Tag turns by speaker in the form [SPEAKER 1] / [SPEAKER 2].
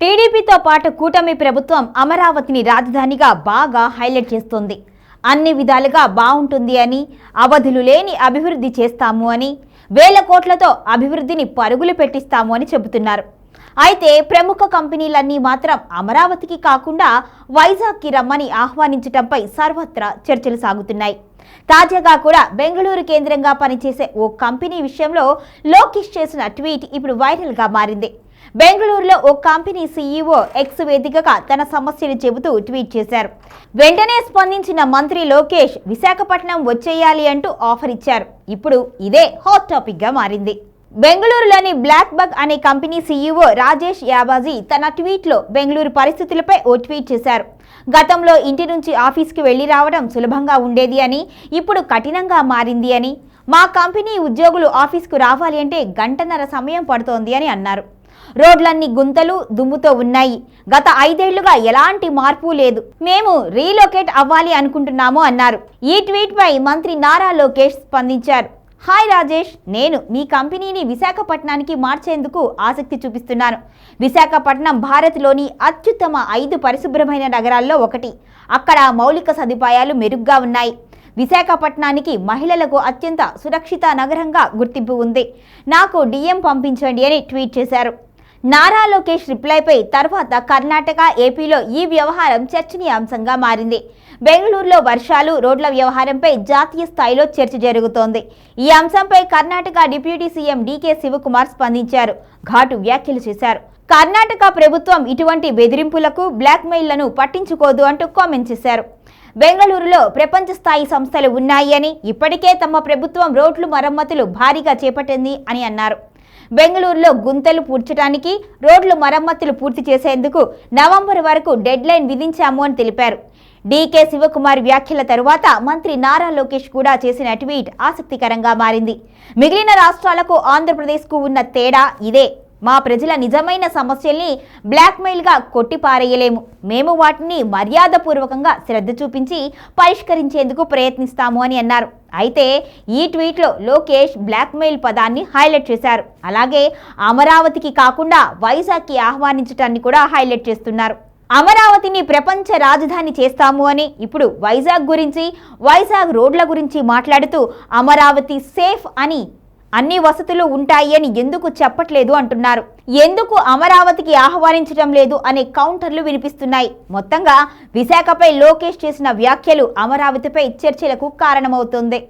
[SPEAKER 1] టీడీపీతో పాటు కూటమి ప్రభుత్వం అమరావతిని రాజధానిగా బాగా హైలైట్ చేస్తోంది. అన్ని విధాలుగా బాగుంటుంది అని అవధులు లేని అభివృద్ధి చేస్తాము అని వేల కోట్లతో అభివృద్ధిని పరుగులు పెట్టిస్తాము అని చెబుతున్నారు. అయితే ప్రముఖ కంపెనీలన్నీ మాత్రం అమరావతికి కాకుండా వైజాగ్కి రమ్మని ఆహ్వానించటంపై సర్వత్రా చర్చలు సాగుతున్నాయి. తాజాగా కూడా బెంగళూరు కేంద్రంగా పనిచేసే ఓ కంపెనీ విషయంలో లోకేష్ చేసిన ట్వీట్ ఇప్పుడు వైరల్గా మారింది. బెంగళూరులో ఓ కంపెనీ సీఈఓ ఎక్స్ వేదికగా తన సమస్యలు చెబుతూ ట్వీట్ చేశారు. వెంటనే స్పందించిన మంత్రి లోకేష్ విశాఖపట్నం వచ్చేయాలి అంటూ ఆఫర్ ఇచ్చారు. ఇప్పుడు ఇదే హాట్ టాపిక్గా మారింది. బెంగళూరులోని బ్లాక్ బగ్ అనే కంపెనీ సీఈఓ రాజేష్ యాబాజీ తన ట్వీట్లో బెంగళూరు పరిస్థితులపై ఓ ట్వీట్ చేశారు. గతంలో ఇంటి నుంచి ఆఫీస్కి వెళ్ళి రావడం సులభంగా ఉండేది అని ఇప్పుడు కఠినంగా మారింది అని మా కంపెనీ ఉద్యోగులు ఆఫీస్కు రావాలి అంటే గంటన్నర సమయం పడుతోంది అని అన్నారు. రోడ్లన్నీ గుంతలు దుమ్ముతో ఉన్నాయి. గత ఐదేళ్ళుగా ఎలాంటి మార్పు లేదు. మేము రీలొకేట్ అవ్వాలి అనుకుంటున్నాము అన్నారు. ఈ ట్వీట్పై మంత్రి నారా లోకేష్ స్పందించారు. హాయ్ రాజేష్ నేను మీ కంపెనీని విశాఖపట్నానికి మార్చేందుకు ఆసక్తి చూపిస్తున్నాను. విశాఖపట్నం భారత్లోని అత్యుత్తమ ఐదు పరిశుభ్రమైన నగరాల్లో ఒకటి. అక్కడ మౌలిక సదుపాయాలు మెరుగ్గా ఉన్నాయి. విశాఖపట్నానికి మహిళలకు అత్యంత సురక్షిత నగరంగా గుర్తింపు ఉంది. నాకు డిఎం పంపించండి అని ట్వీట్ చేశారు. నారా లోకేష్ రిప్లైపై తర్వాత కర్ణాటక ఏపీలో ఈ వ్యవహారం చర్చనీయాంశంగా మారింది. బెంగళూరులో వర్షాలు రోడ్ల వ్యవహారంపై జాతీయ స్థాయిలో చర్చ జరుగుతోంది. ఈ అంశంపై Karnataka deputy CM DK Shivakumar స్పందించారు. ఘాటు వ్యాఖ్యలు చేశారు. కర్ణాటక ప్రభుత్వం ఇటువంటి బెదిరింపులకు బ్లాక్మెయిల్లను పట్టించుకోదు అంటూ కామెంట్ చేశారు. బెంగళూరులో ప్రపంచ స్థాయి సంస్థలు ఉన్నాయి అని ఇప్పటికే తమ ప్రభుత్వం రోడ్లు మరమ్మతులు భారీగా చేపట్టింది అని అన్నారు. బెంగళూరులో గుంతలు పూడ్చడానికి రోడ్లు మరమ్మతులు పూర్తి చేసేందుకు నవంబర్ వరకు డెడ్ లైన్ విధించాము అని తెలిపారు. డీకే శివకుమార్ వ్యాఖ్యల తరువాత మంత్రి నారా లోకేష్ కూడా చేసిన ట్వీట్ ఆసక్తికరంగా మారింది. మిగిలిన రాష్ట్రాలకు ఆంధ్రప్రదేశ్కు ఉన్న తేడా ఇదే. మా ప్రజల నిజమైన సమస్యల్ని బ్లాక్మెయిల్గా కొట్టిపారేయలేము. మేము వాటిని మర్యాదపూర్వకంగా శ్రద్ధ చూపించి పరిష్కరించేందుకు ప్రయత్నిస్తాము అని అన్నారు. అయితే ఈ ట్వీట్లో లోకేష్ బ్లాక్మెయిల్ పదాన్ని హైలైట్ చేశారు. అలాగే అమరావతికి కాకుండా వైజాగ్కి ఆహ్వానించటాన్ని కూడా హైలైట్ చేస్తున్నారు. అమరావతిని ప్రపంచ రాజధాని చేస్తాము అని ఇప్పుడు వైజాగ్ గురించి వైజాగ్ రోడ్ల గురించి మాట్లాడుతూ అమరావతి సేఫ్ అని అన్ని వసతులు ఉంటాయి అని ఎందుకు చెప్పట్లేదు అంటున్నారు. ఎందుకు అమరావతికి ఆహ్వానించడం లేదు అనే కౌంటర్లు వినిపిస్తున్నాయి. మొత్తంగా విశాఖపై లోకేష్ చేసిన వ్యాఖ్యలు అమరావతిపై చర్చలకు కారణమవుతుంది.